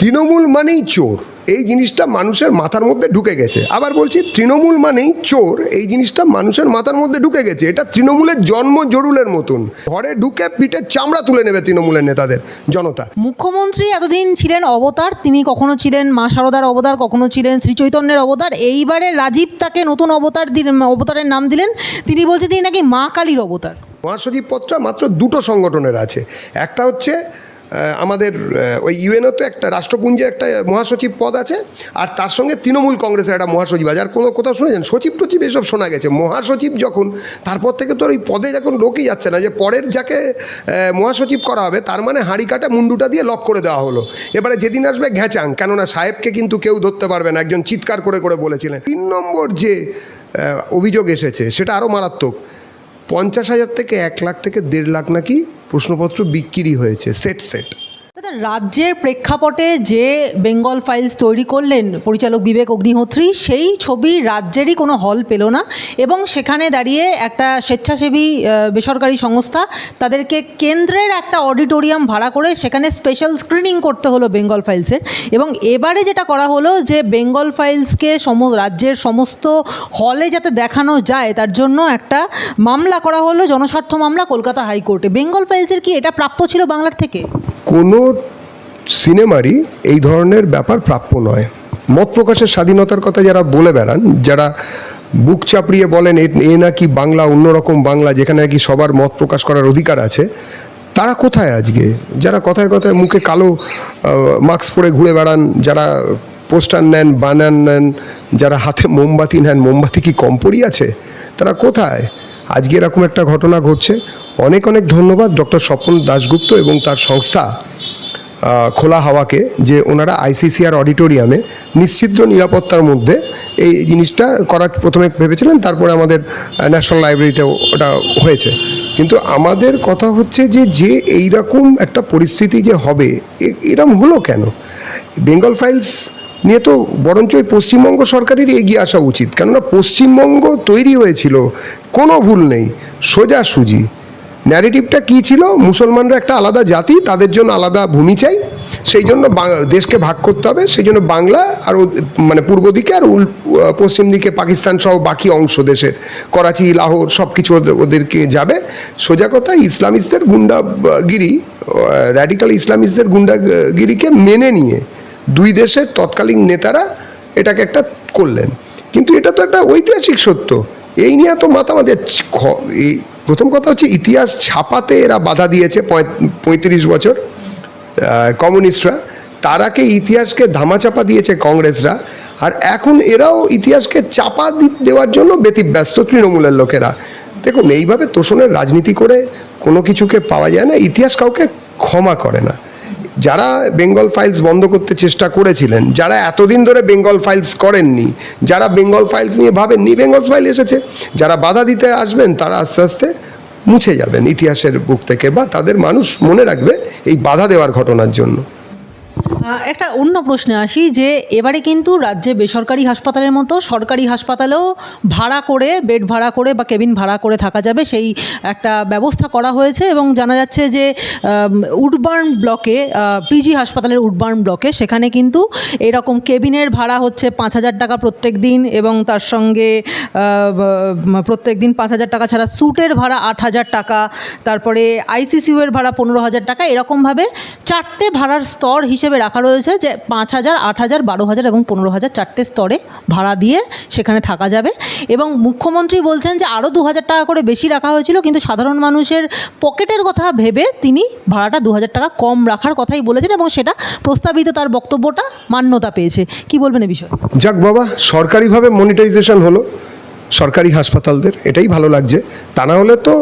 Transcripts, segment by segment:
তৃণমূল মানেই চোর। এই জিনিসটা মানুষের মাথার মধ্যে ঢুকে গেছে। আবার বলছি তৃণমূল মানেই চোর এই জিনিসটা মানুষের মাথার মধ্যে ঢুকে গেছে। এটা তৃণমূলের জন্ম জরুলের মতন। ঘরে ঢুকে পিঠের চামড়া তুলে নেবে তৃণমূলের নেতাদের জনতা। মুখ্যমন্ত্রী এতদিন ছিলেন অবতার তিনি কখনো ছিলেন মা শারদার অবতার কখনো ছিলেন শ্রীচৈতন্যের অবতার। এইবারে রাজীব তাকে নতুন অবতার অবতারের নাম দিলেন। তিনি বলছেন তিনি নাকি মা কালীর অবতার। মহাসচিব পদটা মাত্র দুটো সংগঠনের আছে। একটা হচ্ছে আমাদের ওই ইউএনও তো একটা রাষ্ট্রপুঞ্জে একটা মহাসচিব পদ আছে, আর তার সঙ্গে তৃণমূল কংগ্রেসের একটা মহাসচিব আছে। আর কোনো কোথাও শুনেছেন? সচিব টচিব এসব শোনা গেছে। মহাসচিব যখন, তারপর থেকে তো ওই পদে যখন লোকই যাচ্ছে না, যে পরের যাকে মহাসচিব করা হবে, তার মানে হাঁড়ি কাটা মুন্ডুটা দিয়ে লক করে দেওয়া হলো। এবারে যেদিন আসবে ঘ্যাচাং, কেননা সাহেবকে কিন্তু কেউ ধরতে পারবে না, একজন চিৎকার করে করে বলেছিলেন। তিন নম্বর যে অভিযোগ এসেছে, সেটা আরও মারাত্মক। পঞ্চাশ হাজার থেকে এক লাখ থেকে দেড় লাখ নাকি প্রশ্নপত্র বিক্রি হয়েছে সেট সেট দাদা, রাজ্যের প্রেক্ষাপটে যে বেঙ্গল ফাইলস তৈরি করলেন পরিচালক বিবেক অগ্নিহোত্রী, সেই ছবি রাজ্যেরই কোনো হল পেল না এবং সেখানে দাঁড়িয়ে একটা স্বেচ্ছাসেবী বেসরকারি সংস্থা তাদেরকে কেন্দ্রের একটা অডিটোরিয়াম ভাড়া করে সেখানে স্পেশাল স্ক্রিনিং করতে হলো বেঙ্গল ফাইলসের এবং এবারে যেটা করা হলো যে বেঙ্গল ফাইলসকে সম, রাজ্যের সমস্ত হলে যাতে দেখানো যায় তার জন্য একটা মামলা করা হলো, জনস্বার্থ মামলা কলকাতা হাইকোর্টে। বেঙ্গল ফাইলসের কি এটা প্রাপ্য ছিল বাংলার থেকে? কোনো সিনেমারই এই ধরনের ব্যাপার প্রাপ্য নয়। মত প্রকাশের স্বাধীনতার কথা যারা বলে বেড়ান, যারা বুক চাপড়িয়ে বলেন এ- নাকি বাংলা, অন্যরকম বাংলা, যেখানে নাকি সবার মত প্রকাশ করার অধিকার আছে, তারা কোথায় আজকে? যারা কথায় কথায় মুখে কালো মাস্ক পরে ঘুরে বেড়ান, যারা পোস্টার নেন বানান নেন, যারা হাতে মোমবাতি নেন, মোমবাতি কি কম পড়ি আছে? তারা কোথায়? আজকে এরকম একটা ঘটনা ঘটছে। অনেক অনেক ধন্যবাদ ডক্টর স্বপন দাশগুপ্ত এবং তার সংস্থা খোলা হাওয়াকে যে ওনারা আইসিসিআর অডিটোরিয়ামে নিশ্চিদ্র নিরাপত্তার মধ্যে এই জিনিসটা করার প্রথমে ভেবেছিলেন, তারপরে আমাদের ন্যাশনাল লাইব্রেরিতেও ওটা হয়েছে। কিন্তু আমাদের কথা হচ্ছে যে যে এইরকম একটা পরিস্থিতি যে হবে, এ- এরম হলো কেন? বেঙ্গল ফাইলস নিয়ে তো বরঞ্চ ওই পশ্চিমবঙ্গ সরকারেরই এগিয়ে আসা উচিত। কেননা পশ্চিমবঙ্গ তৈরি হয়েছিল, কোনো ভুল নেই, সোজাসুজি। ন্যারেটিভটা কী ছিল? মুসলমানরা একটা আলাদা জাতি, তাদের জন্য আলাদা ভূমি চাই, সেই জন্য দেশকে ভাগ করতে হবে, সেই জন্য বাংলা আর মানে পূর্ব দিকে আর উল পশ্চিম দিকে পাকিস্তান সহ বাকি অংশ দেশের, করাচি, লাহোর সব কিছু ওদের- ওদেরকে যাবে। সোজা কথা, ইসলামিস্টদের গুন্ডাগিরি র্যাডিক্যাল ইসলামিস্টদের গুন্ডাগিরিকে মেনে নিয়ে দুই দেশের তৎকালীন নেতারা এটাকে একটা করলেন। কিন্তু এটা তো একটা ঐতিহাসিক সত্য। এই নিয়ে তো মাতামাতি এই প্রথম কথা হচ্ছে ইতিহাস ছাপাতে এরা বাধা দিয়েছে পঁয়ত্রিশ বছর। কমিউনিস্টরা, তারাকে ইতিহাসকে ধামাচাপা দিয়েছে কংগ্রেসরা। আর এখন এরাও ইতিহাসকে চাপা দেওয়ার জন্য ব্যতিব্যস্ত তৃণমূলের লোকেরা। দেখুন, এইভাবে তোষণের রাজনীতি করে কোনো কিছুকে পাওয়া যায় না। ইতিহাস কাউকে ক্ষমা করে না। যারা বেঙ্গল ফাইলস বন্ধ করতে চেষ্টা করেছিলেন, যারা এতদিন ধরে বেঙ্গল ফাইলস করেননি, যারা বেঙ্গল ফাইলস নিয়ে ভাবেননি বেঙ্গল ফাইল এসেছে, যারা বাধা দিতে আসবেন, তারা আস্তে আস্তে মুছে যাবেন ইতিহাসের বুক থেকে বা তাদের মানুষ মনে রাখবে এই বাধা দেওয়ার ঘটনার জন্য। একটা অন্য প্রশ্নে আসি যে এবারে কিন্তু রাজ্যে বেসরকারি হাসপাতালের মতো সরকারি হাসপাতালেও ভাড়া করে, বেড ভাড়া করে বা কেবিন ভাড়া করে থাকা যাবে সেই একটা ব্যবস্থা করা হয়েছে এবং জানা যাচ্ছে যে উডবার্ন ব্লকে পিজি হাসপাতালের উডবার্ন ব্লকে সেখানে কিন্তু এরকম কেবিনের ভাড়া হচ্ছে পাঁচ হাজার টাকা প্রত্যেক দিন এবং তার সঙ্গে প্রত্যেক দিন পাঁচ হাজার টাকা ছাড়া স্যুটের ভাড়া আট হাজার টাকা, তারপরে আইসিসিউ এর ভাড়া পনেরো হাজার টাকা, এরকমভাবে চারটে ভাড়ার স্তর হিসেবে রাখা রয়েছে যে পাঁচ হাজার, আট হাজার, বারো হাজার এবং পনেরো হাজার চারটে স্তরে ভাড়া দিয়ে সেখানে থাকা যাবে। এবং মুখ্যমন্ত্রী বলছেন যে আরও দু হাজার টাকা করে বেশি রাখা হয়েছিল, কিন্তু সাধারণ মানুষের পকেটের কথা ভেবে তিনি ভাড়াটা দু হাজার টাকা কম রাখার কথাই বলেছেন এবং সেটা প্রস্তাবিত তার বক্তব্যটা মান্যতা পেয়েছে। কি বলবেন এ বিষয়ে? যাক বাবা, সরকারিভাবে মনিটাইজেশন হলো। সরকারি হাসপাতালদের, এটাই ভালো লাগছে। তা না হলে তো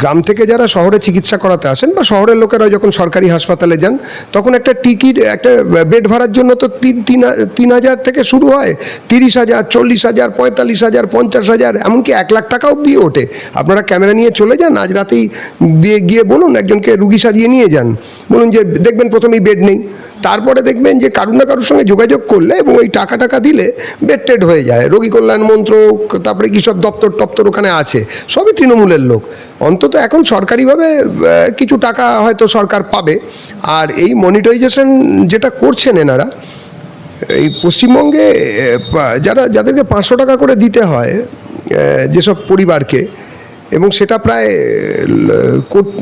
গ্রাম থেকে যারা শহরে চিকিৎসা করাতে আসেন বা শহরের লোকেরা যখন সরকারি হাসপাতালে যান, তখন একটা টিকিট, একটা বেড ভাড়ার জন্য তো তিন তিন তিন হাজার থেকে শুরু হয়। তিরিশ হাজার, চল্লিশ হাজার, পঁয়তাল্লিশ হাজার, পঞ্চাশ হাজার, এমনকি এক লাখ টাকা অবধি ওঠে। আপনারা ক্যামেরা নিয়ে চলে যান, আজ রাতেই দিয়ে গিয়ে বলুন, একজনকে রুগী সাজিয়ে নিয়ে যান। বলুন যে, দেখবেন প্রথমেই বেড নেই। তারপরে দেখবেন যে কারুর না কারোর সঙ্গে যোগাযোগ করলে এবং ওই টাকা টাকা দিলে বেডটেড হয়ে যায়। রোগী কল্যাণ মন্ত্রক, তারপরে কী সব দপ্তর টপ্তর ওখানে আছে, সবই তৃণমূলের লোক। অন্তত এখন সরকারিভাবে কিছু টাকা হয়তো সরকার পাবে। আর এই মনিটাইজেশন যেটা করছেন এনারা, এই পশ্চিমবঙ্গে যারা, যাদেরকে পাঁচশো টাকা করে দিতে হয় যেসব পরিবারকে, এবং সেটা প্রায়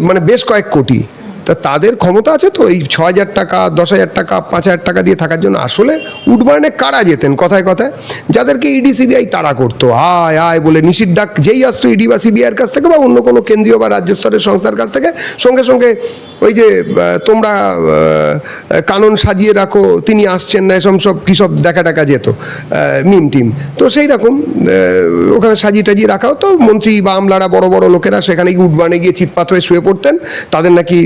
মানে বেশ কয়েক কোটি। তা তাদের ক্ষমতা আছে তো? এই ছ হাজার টাকা দশ হাজার টাকা পাঁচ হাজার টাকা দিয়ে থাকার জন্য। আসলে উডবার্নে কারা যেতেন? কথায় কথায়। যাদেরকে ইডি, সিবিআই তাড়া করতো। আয় আয় বলে নিষিদ্ধ ডাক, যেই আসতো ইডি বা সিবিআইয়ের কাছ থেকে বা অন্য কোনো কেন্দ্রীয় বা রাজ্য স্তরের সংস্থার কাছ থেকে, সঙ্গে সঙ্গে ওই যে তোমরা কানন সাজিয়ে রাখো, তিনি আসছেন না, এসব সব কী সব দেখা টাকা যেত মিম টিম। তো সেই রকম ওখানে সাজিয়ে টাজিয়ে রাখা হতো মন্ত্রী বা আমলারা, বড় বড় লোকেরা সেখানে গিয়ে উঠবানে গিয়ে চিৎপাত হয়ে শুয়ে পড়তেন। তাদের নাকি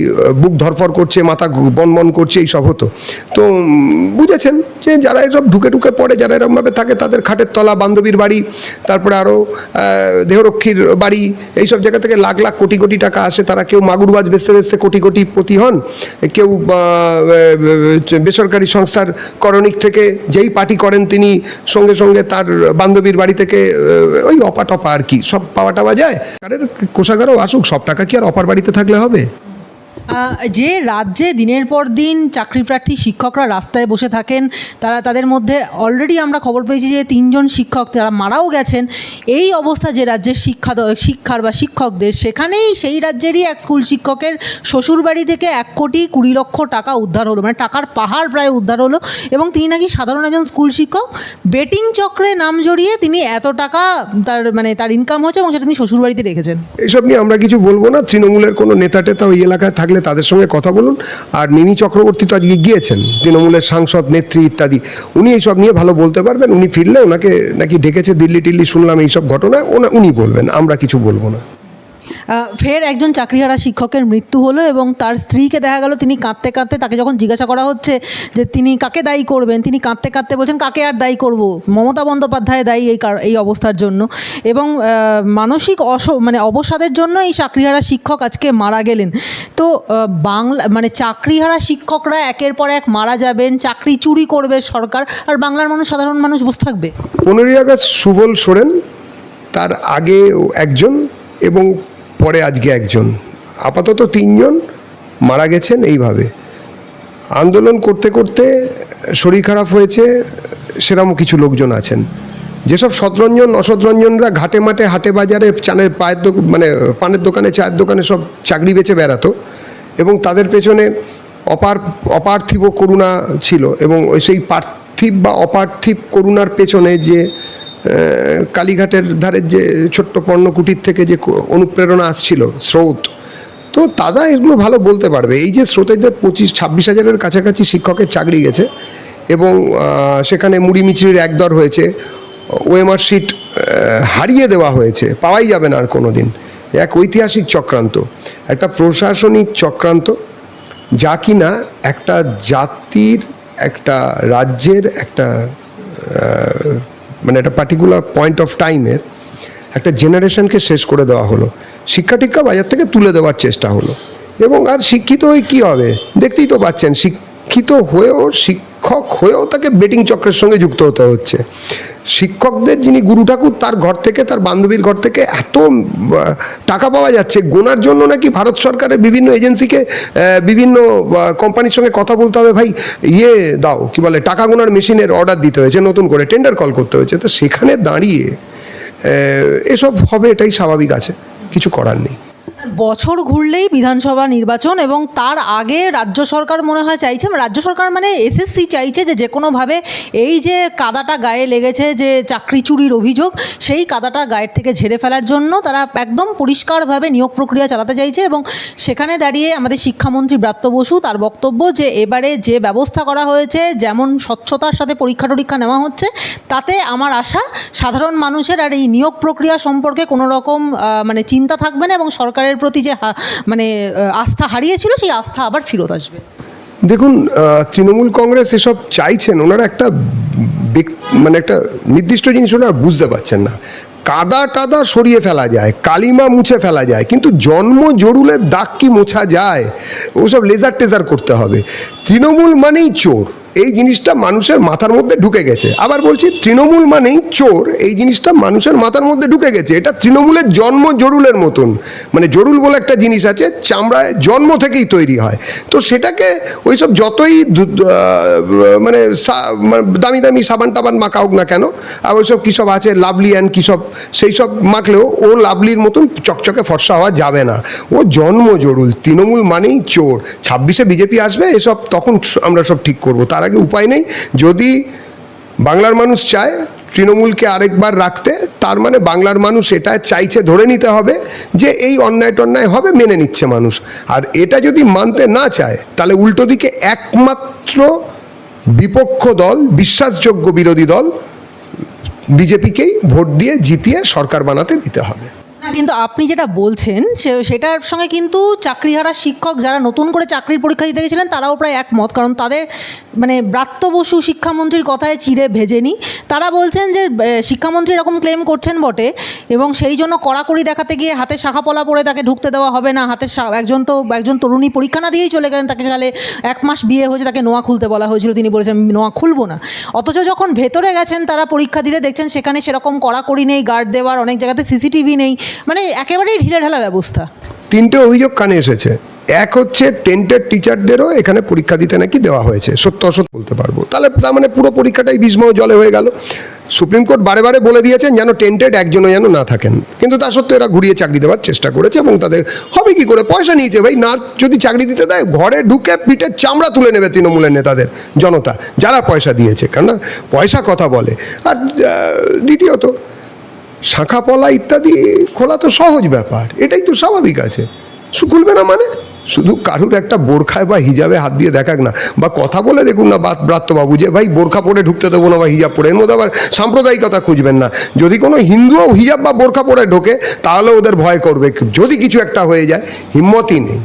বুক ধরফর করছে, মাথা বনবন করছে, এইসব হতো। তো বুঝেছেন যে যারা এসব ঢুকে ঢুকে পড়ে, যারা এরকমভাবে থাকে, তাদের খাটের তলা, বান্ধবীর বাড়ি, তারপরে আরও দেহরক্ষীর বাড়ি, এইসব জায়গা থেকে লাখ লাখ কোটি কোটি টাকা আসে। তারা কেউ মাগুরবাজ বেচতে বেচতে কোটি কোটি পতি হন, কেউ বেসরকারি সংস্থার করণিক থেকে যেই পার্টি করেন তিনি সঙ্গে সঙ্গে তার বান্ধবীর বাড়ি থেকে ওই অপা টপা আর কি, সব পাওয়া টাওয়া যায়। কারের কোষাগারও আসুক, সব টাকা কি আর অপার বাড়িতে থাকলে হবে? যে রাজ্যে দিনের পর দিন চাকরি প্রার্থী শিক্ষকরা রাস্তায় বসে থাকেন, তারা তাদের মধ্যে অলরেডি আমরা খবর পেয়েছি যে তিনজন শিক্ষক তারা মারাও গেছেন। এই অবস্থা যে রাজ্যের শিক্ষা শিক্ষার বা শিক্ষকদের, সেখানেই সেই রাজ্যেরই এক স্কুল শিক্ষকের শ্বশুরবাড়ি থেকে এক কোটি কুড়ি লক্ষ টাকা উদ্ধার হলো মানে টাকার পাহাড় প্রায় উদ্ধার হলো এবং তিনি নাকি সাধারণ একজন স্কুল শিক্ষক। বেটিং চক্রে নাম জড়িয়ে তিনি এত টাকা তার মানে তার ইনকাম হচ্ছে এবং সেটা তিনি শ্বশুরবাড়িতে রেখেছেন। এসব নিয়ে আমরা কিছু বলব না, তৃণমূলের কোনো নেতা টেতা ওই এলাকায় থাকলে তাদের সঙ্গে কথা বলুন। আর মিমি চক্রবর্তী তো আজকে গিয়েছেন, তৃণমূলের সাংসদ, নেত্রী ইত্যাদি। উনি এইসব নিয়ে ভালো বলতে পারবেন, উনি ফিরলে ওনাকে নাকি ডেকেছে দিল্লি টিল্লি শুনলাম এইসব ঘটনা, ওনা উনি বলবেন, আমরা কিছু বলব না। ফের একজন চাকরিহারা শিক্ষকের মৃত্যু হলো এবং তার স্ত্রীকে দেখা গেল তিনি কাঁদতে কাঁদতে তাকে যখন জিজ্ঞাসা করা হচ্ছে যে তিনি কাকে দায়ী করবেন, তিনি কাঁদতে কাঁদতে বলছেন, কাকে আর দায়ী করব? মমতা বন্দ্যোপাধ্যায় দায়ী এই এই অবস্থার জন্য। এবং মানসিক অস মানে অবসাদের জন্য এই চাকরিহারা শিক্ষক আজকে মারা গেলেন। তো বাংলা মানে চাকরিহারা শিক্ষকরা একের পর এক মারা যাবেন, চাকরি চুরি করবে সরকার, আর বাংলার মানুষ, সাধারণ মানুষ বসে থাকবে। পনেরোই আগস্ট সুবল সোরেন, তার আগে একজন এবং পরে আজকে একজন। আপাতত তিনজন মারা গেছেন এইভাবে। আন্দোলন করতে করতে শরীর খারাপ হয়েছে, সেরকম কিছু লোকজন আছেন। যেসব সতরঞ্জন, অসতরঞ্জনরা ঘাটে মাঠে, হাটে বাজারে চানের পায়ের মানে পানের দোকানে, চায়ের দোকানে সব চাকরি বেচে বেড়াতো এবং তাদের পেছনে অপার অপার্থিব করুণা ছিল এবং সেই পার্থিব বা অপার্থিব করুণার পেছনে যে কালীঘাটের ধারের যে ছোট্ট পর্ণকুটির থেকে যে অনুপ্রেরণা আসছিল, স্রোত, তো দাদা এগুলো ভালো বলতে পারবে। এই যে স্রোতের যে পঁচিশ, ছাব্বিশ হাজারের কাছাকাছি শিক্ষকের চাকরি গেছে এবং সেখানে মুড়ি মিচির একদর হয়েছে, ওএমআর শিট হারিয়ে দেওয়া হয়েছে, পাওয়াই যাবে না আর কোনো দিন এক ঐতিহাসিক চক্রান্ত, একটা প্রশাসনিক চক্রান্ত, যা কিনা একটা জাতির, একটা রাজ্যের একটা মানে একটা পার্টিকুলার পয়েন্ট অফ টাইমের একটা জেনারেশনকে শেষ করে দেওয়া হলো। শিক্ষা টিক্ষা বাজার থেকে তুলে দেওয়ার চেষ্টা হলো। এবং আর শিক্ষিত হয়ে কী হবে? দেখতেই তো পাচ্ছেন, শিক্ষিত হয়েও শিক্ষক হয়েও তাকে বেটিং চক্রের সঙ্গে যুক্ত হতে হচ্ছে। শিক্ষকদের যিনি গুরু ঠাকুর, তার ঘর থেকে, তার বান্ধবীর ঘর থেকে এত টাকা পাওয়া যাচ্ছে। গোনার জন্য নাকি ভারত সরকারের বিভিন্ন এজেন্সিকে বিভিন্ন কোম্পানির সঙ্গে কথা বলতে হবে। ভাই ইয়ে দাও, কি বলে, টাকা গোনার মেশিনের অর্ডার দিতে হয়েছে, নতুন করে টেন্ডার কল করতে হয়েছে। তো সেখানে দাঁড়িয়ে এসব হবে, এটাই স্বাভাবিক আছে। কিছু করার নেই। বছর ঘুরলেই বিধানসভা নির্বাচন এবং তার আগে রাজ্য সরকার মনে হয় চাইছে, রাজ্য সরকার মানে এসএসসি চাইছে যে যে কোনোভাবে এই যে কাদাটা গায়ে লেগেছে যে চাকরি চুরির অভিযোগ, সেই কাদাটা গায়ের থেকে ঝেড়ে ফেলার জন্য তারা একদম পরিষ্কারভাবে নিয়োগ প্রক্রিয়া চালাতে চাইছে এবং সেখানে দাঁড়িয়ে আমাদের শিক্ষামন্ত্রী ব্রাত্য বসু তার বক্তব্য যে এবারে যে ব্যবস্থা করা হয়েছে, যেমন স্বচ্ছতার সাথে পরীক্ষা টরীক্ষা নেওয়া হচ্ছে, তাতে আমার আশা সাধারণ মানুষের আর এই নিয়োগ প্রক্রিয়া সম্পর্কে কোনো রকম মানে চিন্তা থাকবে না এবং সরকারের প্রতি যে মানে আস্থা হারিয়েছিল, সেই আস্থা আবার ফেরত আসবে। দেখুন তৃণমূল কংগ্রেস এসব চাইছেন, ওনারা একটা মানে একটা নির্দিষ্ট জিনিস ওনারা বুঝতে পারছেন না। কাদা টাদা সরিয়ে ফেলা যায়, কালিমা মুছে ফেলা যায়, কিন্তু জন্ম জরুলের দাগ কি মোছা যায়, ওসব লেজার টেজার করতে হবে। তৃণমূল মানেই চোর। এই জিনিসটা মানুষের মাথার মধ্যে ঢুকে গেছে। আবার বলছি, তৃণমূল মানেই চোর, এই জিনিসটা মানুষের মাথার মধ্যে ঢুকে গেছে। এটা তৃণমূলের জন্ম জরুলের মতন। মানে জরুল বলে একটা জিনিস আছে, চামড়ায় জন্ম থেকেই তৈরি হয়। তো সেটাকে ওইসব যতই মানে মানে দামি দামি সাবান টাবান মাখা হোক না কেন, আর ওইসব কী সব আছে, লাভলি অ্যান্ড কী সব, সেই সব মাখলেও ও লাভলির মতন চকচকে ফর্সা হওয়া যাবে না। ও জন্ম জরুল, তৃণমূল মানেই চোর। ছাব্বিশে বিজেপি আসবে, এসব তখন আমরা সব ঠিক করব। তার আগে উপায় নেই। যদি বাংলার মানুষ চায় তৃণমূলকে আরেকবার রাখতে, তার মানে বাংলার মানুষ এটা চাইছে, ধরে নিতে হবে যে এই অন্যায় টন্যায় হবে, মেনে নিচ্ছে মানুষ। আর এটা যদি মানতে না চায়, তাহলে উল্টো দিকে একমাত্র বিপক্ষ দল, বিশ্বাসযোগ্য বিরোধী দল, বিজেপিকেই ভোট দিয়ে জিতিয়ে সরকার বানাতে দিতে হবে। কিন্তু আপনি যেটা বলছেন সেটার সঙ্গে কিন্তু চাকরিহারা শিক্ষক যারা নতুন করে চাকরির পরীক্ষা দিতে গেছিলেন, তারাও প্রায় একমত। কারণ তাদের মানে ব্রাত্য বসু শিক্ষামন্ত্রীর কথায় চিড়ে ভেজেনি। তারা বলছেন যে শিক্ষামন্ত্রী এরকম ক্লেম করছেন বটে এবং সেই জন্য কড়াকড়ি দেখাতে গিয়ে হাতে শাখাপলা পরে তাকে ঢুকতে দেওয়া হবে না। হাতে একজন তো, একজন তরুণী পরীক্ষা না দিয়েই চলে গেলেন, তাকে গেলে এক মাস বিয়ে হয়েছে, তাকে নোয়া খুলতে বলা হয়েছিল। তিনি বলেছেন নোয়া খুলবো না। অথচ যখন ভেতরে গেছেন, তারা পরীক্ষা দিতে দেখছেন, সেখানে সেরকম কড়াকড়ি নেই, গার্ড দেওয়ার অনেক জায়গাতে সিসিটিভি নেই। মানে একেবারেই ঢিলে ঢালা ব্যবস্থা। তিনটে অভিযোগ কানে এসেছে। এক হচ্ছে টেন্টেড টিচারদেরও এখানে পরীক্ষা দিতে নাকি দেওয়া হয়েছে। সত্য অসত্য বলতে পারব। তাহলে তার মানে পুরো পরীক্ষাটাই ভীষ্ম জলে হয়ে গেল। সুপ্রিম কোর্ট বারে বারে বলে দিয়েছেন যেন টেন্টেড একজনও যেন না থাকেন। কিন্তু তা সত্ত্বেও এরা ঘুরিয়ে চাকরি দেওয়ার চেষ্টা করেছে এবং তাদের হবে কি করে? পয়সা নিয়েছে ভাই। না, যদি চাকরি দিতে দেয়, ঘরে ঢুকে পিঠের চামড়া তুলে নেবে তৃণমূলের নেতাদের, জনতা, যারা পয়সা দিয়েছে। কেননা, পয়সা কথা বলে। আর দ্বিতীয়ত শাখা পলা ইত্যাদি খোলা তো সহজ ব্যাপার, এটাই তো স্বাভাবিক আছে। শু- খুলবে না মানে? শুধু কারুর একটা বোরখায় বা হিজাবে হাত দিয়ে দেখাক না। বা কথা বলে দেখুন না বাত ব্রাত্যবাবু যে, ভাই, বোরখা পরে ঢুকতে দেবো না বা হিজাব পরে। এর মধ্যে আবার সাম্প্রদায়িকতা খুঁজবেন না। যদি কোনো হিন্দুও হিজাব বা বোরখা পরে ঢোকে, তাহলে ওদের ভয় করবে। যদি কিছু একটা হয়ে যায়, হিম্মতই নেই।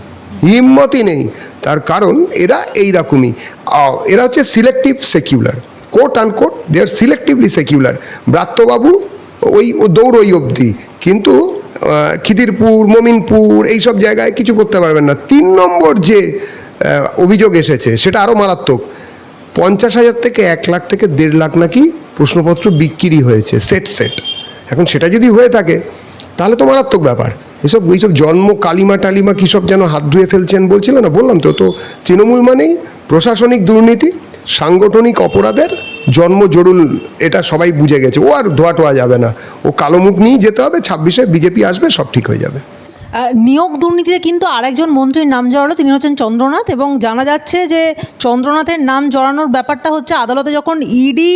হিম্মতই নেই। তার কারণ এরা এইরকমই। এরা হচ্ছে selective secular quote and quote they are selectively secular ব্রাত্যবাবু ওই দৌড় ওই অবধি। কিন্তু খিদিরপুর, মমিনপুর এইসব জায়গায় কিছু করতে পারবেন না। তিন নম্বর যে অভিযোগ এসেছে, সেটা আরও মারাত্মক। পঞ্চাশ হাজার থেকে এক লাখ থেকে দেড় লাখ নাকি প্রশ্নপত্র বিক্রি হয়েছে, সেট সেট। এখন সেটা যদি হয়ে থাকে, তাহলে তো মারাত্মক ব্যাপার। এসব, এইসব জন্ম কালিমা টালিমা কী সব যেন হাত ধুয়ে ফেলছেন বলছিল না? বললাম তো তো তৃণমূল মানেই প্রশাসনিক দুর্নীতি। সাংগঠনিক অপরাধের জন্ম জরুল, এটা সবাই বুঝে গেছে। ও আর ধোয়া টোয়া যাবে না। ও কালো মুখ নিয়েই যেতে হবে, ছাব্বিশে বিজেপি আসবে, সব ঠিক হয়ে যাবে। নিয়োগ দুর্নীতিতে কিন্তু আরেকজন মন্ত্রীর নাম জড়ালো, তিনি হচ্ছেন চন্দ্রনাথ, এবং জানা যাচ্ছে যে চন্দ্রনাথের নাম জড়ানোর ব্যাপারটা হচ্ছে, আদালতে যখন ইডি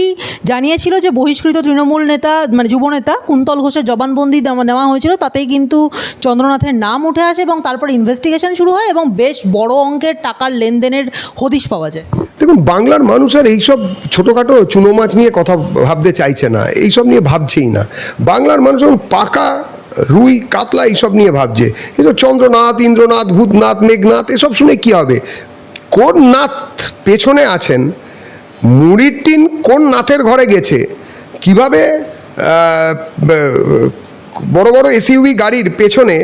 জানিয়েছিল যে বহিষ্কৃত তৃণমূল নেতা মানে যুবনেতা কুন্তল ঘোষের জবানবন্দি নেওয়া হয়েছিল, তাতেই কিন্তু চন্দ্রনাথের নাম উঠে আসে এবং তারপর ইনভেস্টিগেশন শুরু হয় এবং বেশ বড় অঙ্কের টাকার লেনদেনের হদিশ পাওয়া যায়। দেখুন, বাংলার মানুষ আর এইসব ছোটোখাটো চুনো মাছ নিয়ে কথা ভাবতে চাইছে না, এইসব নিয়ে ভাবছেই না। বাংলার মানুষ পাকা, রুই, কাতলা এইসব নিয়ে ভাবছে। এসব চন্দ্রনাথ, ইন্দ্রনাথ, ভূতনাথ, মেঘনাথ, এসব শুনে কি হবে? কোন নাথ পেছনে আছেন? মুড়ির টিন কোন নাথের ঘরে গেছে? কীভাবে বড় বড় এসইউভি গাড়ির পেছনে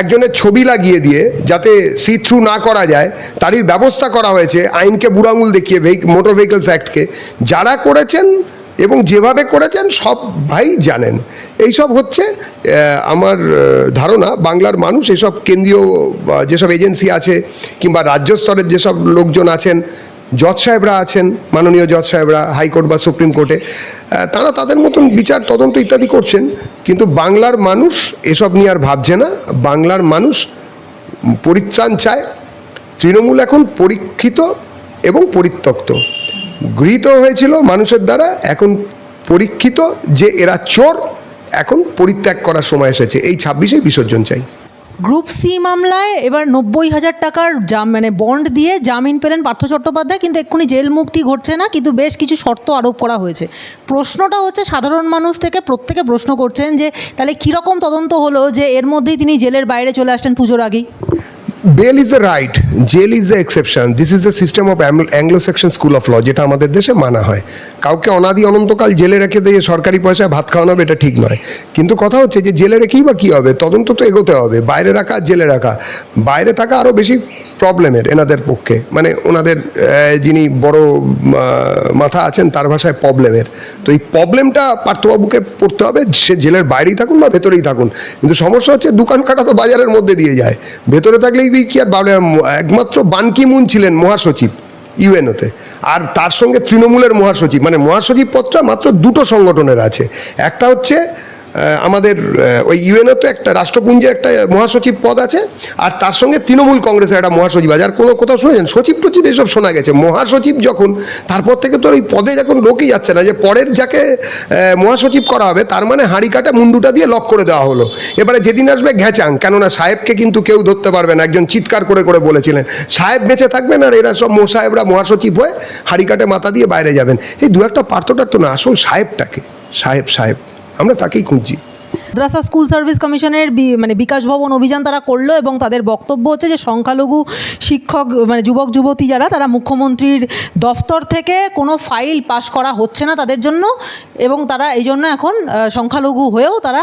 একজনের ছবি লাগিয়ে দিয়ে যাতে সি থ্রু না করা যায়, তারই ব্যবস্থা করা হয়েছে আইনকে বুড়াঙুল দেখিয়ে মোটর ভেহিকলস অ্যাক্টকে যারা করেছেন এবং যেভাবে করেছেন, সব ভাই জানেন। এইসব হচ্ছে আমার ধারণা, বাংলার মানুষ এসব কেন্দ্রীয় যেসব এজেন্সি আছে কিংবা রাজ্য স্তরের যেসব লোকজন আছেন জজ সাহেবরা আছেন, মাননীয় জজ সাহেবরা, হাইকোর্ট বা সুপ্রিম কোর্টে। তারা তাদের মতন বিচার, তদন্ত ইত্যাদি করছেন, কিন্তু বাংলার মানুষ এসব নিয়ে আর ভাবছে না। বাংলার মানুষ পরিত্রাণ চায়। তৃণমূল এখন পরীক্ষিত এবং পরিত্যক্ত। গৃহীত হয়েছিল মানুষের দ্বারা, এখন পরীক্ষিত যে এরা চোর, এখন পরিত্যাগ করার সময় এসেছে। এই ছাব্বিশে বিসর্জন চাই। গ্রুপ সি মামলায় এবার নব্বই হাজার টাকার জাম মানে বন্ড দিয়ে জামিন পেলেন পার্থ চট্টোপাধ্যায়, কিন্তু এক্ষুনি জেল মুক্তি ঘটছে না, কিন্তু বেশ কিছু শর্ত আরোপ করা হয়েছে। প্রশ্নটা হচ্ছে, সাধারণ মানুষ থেকে প্রত্যেকে প্রশ্ন করছেন যে, তাহলে কীরকম তদন্ত হলো যে, এর মধ্যেই তিনি জেলের বাইরে চলে আসলেন পুজোর আগেই? Bail is a right jail is an exception this is a system of Anglo Saxon school of law যেটা আমাদের দেশে মানা হয়। কাউকে অনাদি অনন্তকাল জেলে রেখে দিয়ে সরকারি পয়সায় ভাত খাওয়ানো হবে, এটা ঠিক নয়। কিন্তু কথা হচ্ছে যে জেলে রেখেই বা কী হবে? তদন্ত তো এগোতে হবে। বাইরে রাখা, জেলে রাখা। বাইরে থাকা আরও বেশি প্রবলেমের এনাদের পক্ষে। মানে ওনাদের যিনি বড় মাথা আছেন, তার ভাষায় প্রবলেমের। তো এই প্রবলেমটা পার্থবাবুকে পড়তে হবে, সে জেলের বাইরেই থাকুন বা ভেতরেই থাকুন। কিন্তু সমস্যা হচ্ছে, দোকান কাটা তো বাজারের মধ্যে দিয়ে যায়। ভেতরে থাকলেই কি আর বাবলে, একমাত্র বানকি মুন ছিলেন মহাসচিব, ইউএনওতে। আর তার সঙ্গে তৃণমূলের মহাসচিব মানে মহাসচিব পদটা মাত্র দুটো সংগঠনের আছে। একটা হচ্ছে আমাদের ওই ইউএনও তো একটা, রাষ্ট্রপুঞ্জের একটা মহাসচিব পদ আছে, আর তার সঙ্গে তৃণমূল কংগ্রেসের একটা মহাসচিব আছে। আর কোনো কোথাও শুনেছেন? সচিব টচিব এসব শোনা গেছে। মহাসচিব যখন, তারপর থেকে তো ওই পদে যখন লোকই যাচ্ছে না। যে পরের যাকে মহাসচিব করা হবে, তার মানে হাঁড়ি কাটা মুন্ডুটা দিয়ে লক করে দেওয়া হলো। এবারে যেদিন আসবে ঘ্যাচাং, কেননা সাহেবকে কিন্তু কেউ ধরতে পারবে না। একজন চিৎকার করে করে বলেছিলেন, সাহেব বেঁচে থাকবেন আর এরা সব মোসাহেবরা মহাসচিব হয়ে হাঁড়ি কাটে মাথা দিয়ে বাইরে যাবেন। এই দু একটা পার্থটা তো না, আসল সাহেবটাকে, সাহেব সাহেব। আমরা তাকেই খুঁজছি। মাদ্রাসা স্কুল সার্ভিস কমিশনের মানে বিকাশ ভবন অভিযান তারা করল এবং তাদের বক্তব্য হচ্ছে যে সংখ্যালঘু শিক্ষক মানে যুবক যুবতী যারা তারা মুখ্যমন্ত্রীর দফতর থেকে কোনো ফাইল পাশ করা হচ্ছে না তাদের জন্য এবং তারা এই জন্য এখন সংখ্যালঘু হয়েও তারা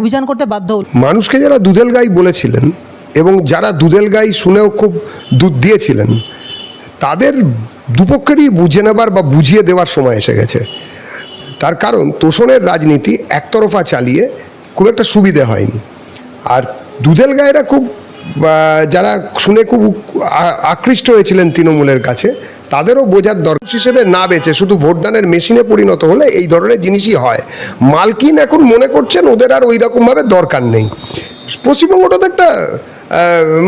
অভিযান করতে বাধ্য হল। মানুষকে যারা দুধেল গাই বলেছিলেন এবং যারা দুধেল গাই শুনেও খুব দুধ দিয়েছিলেন তাদের দুপক্ষেরই বুঝে নেবার বা বুঝিয়ে দেওয়ার সময় এসে গেছে। তার কারণ তোষণের রাজনীতি একতরফা চালিয়ে খুব একটা সুবিধে হয়নি। আর দুধেল গায়েরা খুব যারা শুনে খুব আকৃষ্ট হয়েছিলেন তৃণমূলের কাছে, তাদেরও বোঝার দরকার। হিসেবে না বেঁচে শুধু ভোটদানের মেশিনে পরিণত হলে এই ধরনের জিনিসই হয়। মালকিন এখন মনে করছেন ওদের আর ওই রকমভাবে দরকার নেই। পশ্চিমবঙ্গটা তো একটা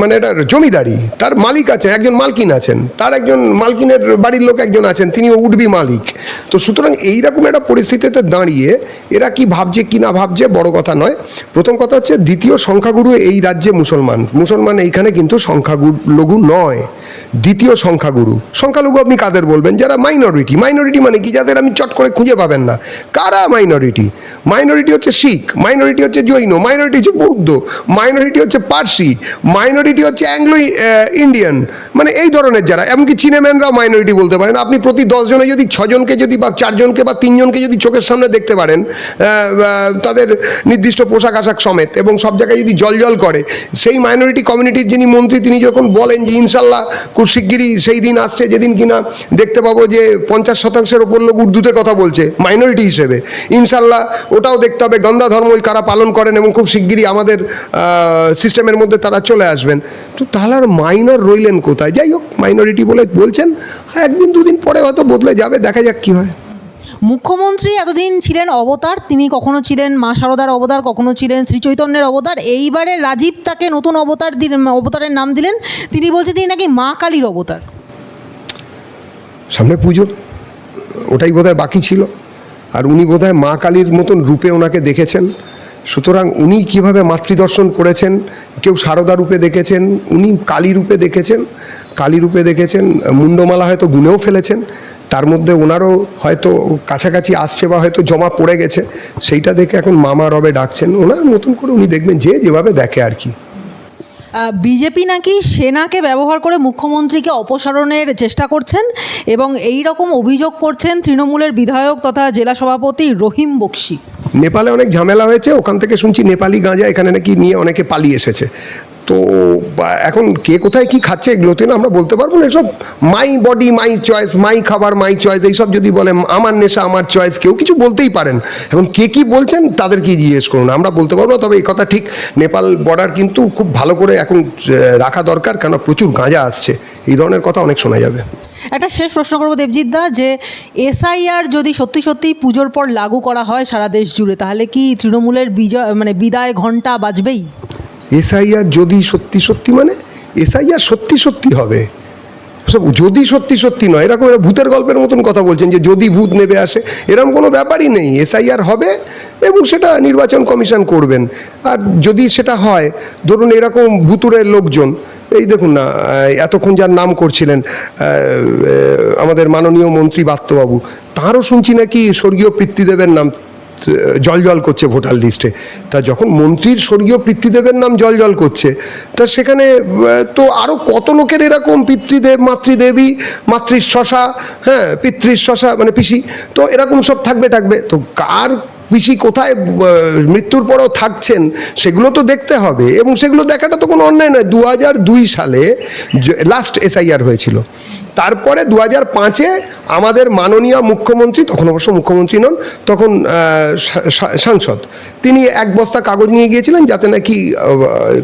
মানে এটা জমিদারি। তার মালিক আছে, একজন মালকিন আছেন। তার একজন মালকিনের বাড়ির লোক একজন আছেন তিনি উঠবি মালিক। তো সুতরাং এইরকম একটা পরিস্থিতিতে দাঁড়িয়ে এরা কি ভাবছে কি না ভাবছে বড় কথা নয়। প্রথম কথা হচ্ছে দ্বিতীয় সংখ্যাগুরু এই রাজ্যে মুসলমান। মুসলমান এইখানে কিন্তু সংখ্যাগুরু লঘু নয়। দ্বিতীয় সংখ্যাগুরু। সংখ্যালঘু আপনি কাদের বলবেন? যারা মাইনরিটি মাইনরিটি মানে কি? যাদের আমি চট করে খুঁজে পাবেন না। কারা মাইনরিটি মাইনরিটি হচ্ছে শিখ। মাইনরিটি হচ্ছে জৈন। মাইনরিটি হচ্ছে বৌদ্ধ। মাইনরিটি হচ্ছে পার্সি। মাইনরিটি হচ্ছে অ্যাংলো ইন্ডিয়ান মানে এই ধরনের যারা। এমনকি চিনেম্যানরাও মাইনরিটি বলতে পারেন। আপনি প্রতি দশজনে যদি ছজনকে যদি বা চারজনকে বা তিনজনকে যদি চোখের সামনে দেখতে পারেন তাদের নির্দিষ্ট পোশাক আশাক সমেত এবং সব জায়গায় যদি জল জল করে, সেই মাইনরিটি কমিউনিটির যিনি মন্ত্রী, তিনি যখন বলেন যে ইনশাল্লাহ খুব শিগগিরই সেই দিন আসছে, যেদিন কিনা দেখতে পাবো যে পঞ্চাশ শতাংশের ওপর লোক উর্দুতে কথা বলছে মাইনরিটি হিসেবে। ইনশাল্লাহ ওটাও দেখতে হবে, গন্ধা ধর্ম কারা পালন করেন এবং খুব শিগগিরই আমাদের সিস্টেমের মধ্যে তারা চলে আসবেন। তো তাহলে আর মাইনর রইলেন কোথায়? যাই হোক মাইনরিটি বলে বলছেন হ্যাঁ একদিন দুদিন পরে হয়তো বদলে যাবে, দেখা যাক কী হয়। মুখ্যমন্ত্রী এতদিন ছিলেন অবতার, তিনি কখনো ছিলেন মা শারদার অবতার, কখনো ছিলেন শ্রী চৈতন্যের অবতার। এইবারে রাজীব তাকে নতুন অবতার অবতারের নাম দিলেন। তিনি বলছেন তিনি নাকি মা কালীর অবতার। সামনে পুজো, ওটাই বোধহয় বাকি ছিল। আর উনি বোধহয় মা কালীর মতন রূপে ওনাকে দেখেছেন। সুতরাং উনি কীভাবে মাতৃদর্শন করেছেন, কেউ সারদা রূপে দেখেছেন, উনি কালী রূপে দেখেছেন, কালী রূপে দেখেছেন, মুন্ডমালা হয়তো গুনেও ফেলেছেন। তার মধ্যে ওনারও হয়তো কাছাকাছি আসছে বা হয়তো জমা পড়ে গেছে সেইটা দেখে এখন মামা রবে ডাকছেন। ওনার মতন করে উনি দেখবেন যে যেভাবে দেখে আর কি। বিজেপি নাকি সেনাকে ব্যবহার করে মুখ্যমন্ত্রীকে অপসারণের চেষ্টা করছেন এবং এই রকম অভিযোগ করছেন তৃণমূলের বিধায়ক তথা জেলা সভাপতি রহিম বক্সি। নেপালে অনেক ঝামেলা হয়েছে ওখান থেকে শুনছি নেপালি গাঁজা এখানে নাকি নিয়ে অনেকে পালিয়ে এসেছে। তো এখন কে কোথায় কি খাচ্ছে এগুলো তো না আমরা বলতে পারব না। এসব মাই বডি মাই চয়েস মাই খাবার মাই চয়েস এইসব যদি বলে আমার নেশা, আমার চয়েস কেউ কিছু বলতেই পারেন। এখন কে কি বলছেন তাদের কি জিজ্ঞেস করুন। আমরা বলতে পারব তবে এই কথা ঠিক নেপাল বর্ডার কিন্তু খুব ভালো করে এখন রাখা দরকার কেন প্রচুর গাঁজা আসছে। এই ধরনের কথা অনেক শোনা যাবে। একটা শেষ প্রশ্ন করব দেবজিৎ দা, যে এসআইআর যদি সত্যি সত্যি পুজোর পর লাগু করা হয় সারা দেশ জুড়ে, তাহলে কি তৃণমূলের বিজয় মানে বিদায় ঘণ্টা বাজবেই? এসআইআর যদি সত্যি সত্যি মানে এসআইআর সত্যি সত্যি হবে। সব যদি সত্যি সত্যি নয়, এরকম একটা ভূতের গল্পের মতন কথা বলছেন যে যদি ভূত নেবে আসে এরকম কোনো ব্যাপারই নেই। এসআইআর হবে এবং সেটা নির্বাচন কমিশন করবেন। আর যদি সেটা হয়, ধরুন এরকম ভুতুরের লোকজন, এই দেখুন না এতক্ষণ যার নাম করছিলেন আমাদের মাননীয় মন্ত্রী বাত্তবাবু, তাঁরও শুনছি নাকি স্বর্গীয় পিতৃদেবের নাম জল জল করছে ভোটার লিস্টে। তা যখন মন্ত্রীর স্বর্গীয় পিতৃদেবের নাম জল জল করছে, তা সেখানে তো আরও কত লোকের এরকম পিতৃদেব, মাতৃদেবী মাতৃশ্বশা হ্যাঁ পিতৃশ্বশা মানে পিসি, তো এরকম সব থাকবে থাকবে। তো কার পিসি কোথায় মৃত্যুর পরেও থাকছেন, সেগুলো তো দেখতে হবে। এবং সেগুলো দেখাটা তো কোনো অন্যায় নয়। দু হাজার দুই সালে লাস্ট এসআইআর হয়েছিল। তারপরে দু হাজার পাঁচে আমাদের মাননীয় মুখ্যমন্ত্রী, তখন অবশ্য মুখ্যমন্ত্রী নন, তখন সাংসদ, তিনি এক বস্তা কাগজ নিয়ে গিয়েছিলেন যাতে নাকি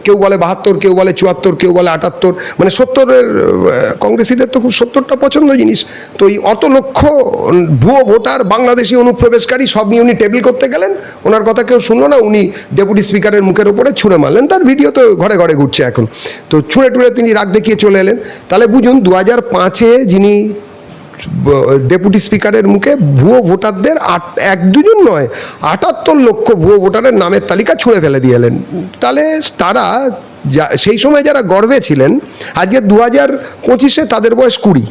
কেউ বলে বাহাত্তর, কেউ বলে চুয়াত্তর, কেউ বলে আটাত্তর মানে সত্তরের কংগ্রেসিদের তো খুব সত্তরটা পছন্দ জিনিস। তো এই অত লক্ষ ভুয়ো ভোটার, বাংলাদেশি অনুপ্রবেশকারী সব নিয়ে উনি টেবিল করতে গেলেন, ওনার কথা কেউ শুনলো না, উনি ডেপুটি স্পিকারের মুখের উপরে ছুঁড়ে মারলেন। তার ভিডিও তো ঘরে ঘরে ঘুরছে এখন। তো ছুঁড়ে টুড়ে তিনি রাগ দেখিয়ে চলে এলেন। তাহলে বুঝুন দু হাজার পাঁচে যিনি ডেপুটি স্পিকারের মুখে ভুয়ো ভোটারদের আট, এক দুজন নয়, আটাত্তর লক্ষ ভুয়ো ভোটারের নামের তালিকা ছুঁড়ে ফেলে দিয়ে এলেন। তাহলে তারা যা, সেই সময় যারা গর্বে ছিলেন, আজকে দু হাজার পঁচিশে তাদের বয়স কুড়ি।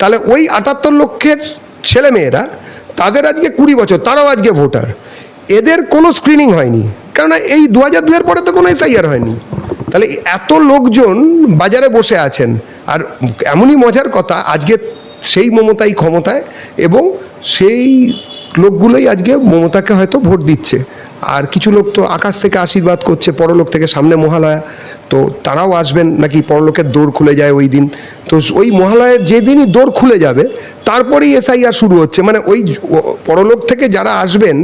তাহলে ওই আটাত্তর লক্ষের ছেলেমেয়েরা তাদের আজকে কুড়ি বছর, তারাও আজকে ভোটার। এদের কোনো স্ক্রিনিং হয়নি। কেননা এই দু হাজার দুয়ের পরে তো কোনো এসআইআর হয়নি। তাহলে এত লোকজন বাজারে বসে আছেন, আর এমনই মজার কথা, আজকে সেই মমতাই ক্ষমতায় এবং সেই লোকগুলোই আজকে মমতাকে হয়তো ভোট দিচ্ছে। আর কিছু লোক তো আকাশ থেকে আশীর্বাদ করছে, পরলোক থেকে সামনে মহালয়া। তো তারাও আসবেন, নাকি পরলোকের দৌড় খুলে যায় ওই দিন? তো ওই মহালয়ের যেদিনই দৌড় খুলে যাবে, তারপরেই এসআইআর শুরু হচ্ছে। মানে ওই পরলোক থেকে যারা আসবেন,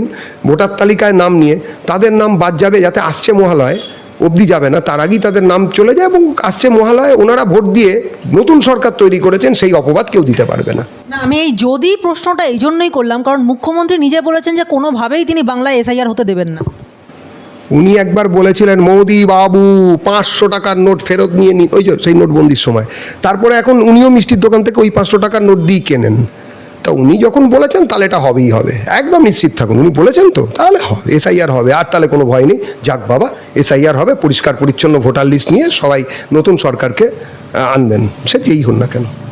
ভোটার তালিকায় নাম নিয়ে, তাদের নাম বাদ যাবে যাতে আসছে মহালয়। অবধি যাবে না। তার আগেই তাদের নাম চলে যায় এবং আসছে মহালয়ে। ওনারা ভোট দিয়ে নতুন সরকার তৈরি করেছেন সেই অপবাদ কেউ দিতে পারবে না। না আমি এই যদি প্রশ্নটা এই জন্যই করলাম কারণ মুখ্যমন্ত্রী নিজে বলেছেন যে কোনোভাবেই তিনি বাংলায় এসআইআর হতে দেবেন না। উনি একবার বলেছিলেন মোদি বাবু পাঁচশো টাকার নোট ফেরত নিয়ে নিন ওই যে সেই নোটবন্দির সময়। তারপরে এখন উনিও মিষ্টির দোকান থেকে ওই পাঁচশো টাকার নোট দিয়ে কেনেন। তা উনি যখন বলেছেন, তাহলে এটা হবেই হবে। একদম নিশ্চিত থাকুন, উনি বলেছেন তো, তাহলে হবে, এসআইআর হবে। আর তাহলে কোনো ভয় নেই, যাক বাবা, এসআইআর হবে, পরিষ্কার পরিচ্ছন্ন ভোটার লিস্ট নিয়ে সবাই নতুন সরকারকে আনবেন, সে যেই হন না কেন।